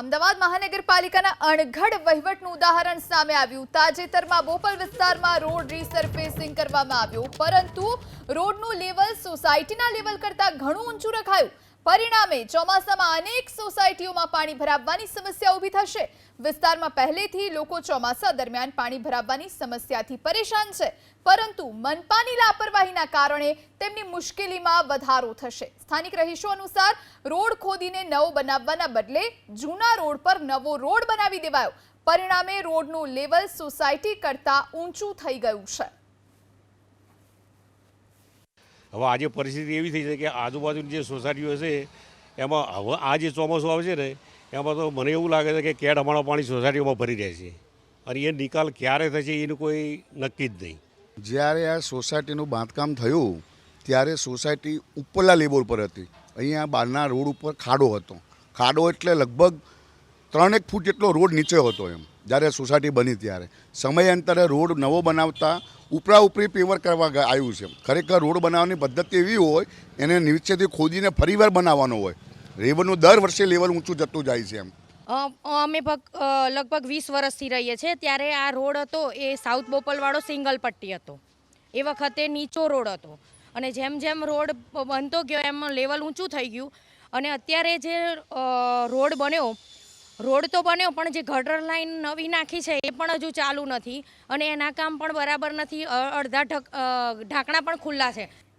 અમદાવાદ મહાનગરપાલિકાના અણઘડ વહીવટનું ઉદાહરણ સામે આવ્યું. તાજેતરમાં બોપલ વિસ્તારમાં રોડ રીસર્ફેસિંગ કરવામાં આવ્યું. પરંતુ રોડનું લેવલ સોસાયટીના લેવલ કરતાં ઘણું ઊંચું રખાયું. પરિણામે ચોમાસામાં અનેક સોસાયટીઓમાં પાણી ભરાવવાની સમસ્યા ઊભી થશે. વિસ્તારમાં પહેલેથી લોકો ચોમાસા દરમિયાન પાણી ભરાવવાની સમસ્યાથી પરેશાન છે. પરંતુ મનપાની લાપરવાહીના કારણે તેમની મુશ્કેલીમાં વધારો થશે. સ્થાનિક રહીશો અનુસાર રોડ ખોદીને નવો બનાવવાના બદલે જૂના રોડ પર નવો રોડ બનાવી દેવાયો. પરિણામે રોડનું લેવલ સોસાયટી કરતાં ઊંચું થઈ ગયું છે. હવે આજે પરિસ્થિતિ એવી થઈ છે કે આજુબાજુની જે સોસાયટીઓ છે, એમાં હવે આ જે ચોમાસું આવે છે ને, એમાં તો મને એવું લાગે છે કે કેડ અમારા પાણી સોસાયટીઓમાં ભરી રહે છે. અને એ નિકાલ ક્યારે થશે એનું કોઈ નક્કી જ નહીં. જ્યારે આ સોસાયટીનું બાંધકામ થયું, ત્યારે સોસાયટી ઉપરલા લેવલ પર હતી. અહીંયા બહારના રોડ ઉપર ખાડો હતો. ખાડો એટલે લગભગ ત્રણેક ફૂટ જેટલો રોડ નીચે હતો એમ, જ્યારે સોસાયટી બની ત્યારે. સમયાંતરે રોડ નવો બનાવતા ઉપરા ઉપરી પેવર કરવા આવ્યું છે ખરેખર રોડ બનાવવાની પદ્ધતિ એવી હોય, એને નીચેથી ખોદીને ફરીવાર બનાવવાનો હોય. રેવન્યુ દર વર્ષે લેવલ ઊંચું જતું જાય છે એમ. અમે ભગ લગભગ વીસ વર્ષથી રહીએ છીએ. ત્યારે આ રોડ હતો એ સાઉથ બોપલવાળો સિંગલ પટ્ટી હતો. એ વખતે નીચો રોડ હતો. અને જેમ જેમ રોડ બનતો ગયો, એમ લેવલ ઊંચું થઈ ગયું. અને અત્યારે જે રોડ બન્યો રોડ તો બન્યો, પણ જે ગટર લાઈન નવી નાખી છે એ પણ હજુ ચાલુ નથી અને એના કામ પણ બરાબર નથી. અડધા ઢક ઢાંકણા પણ ખુલ્લા છે.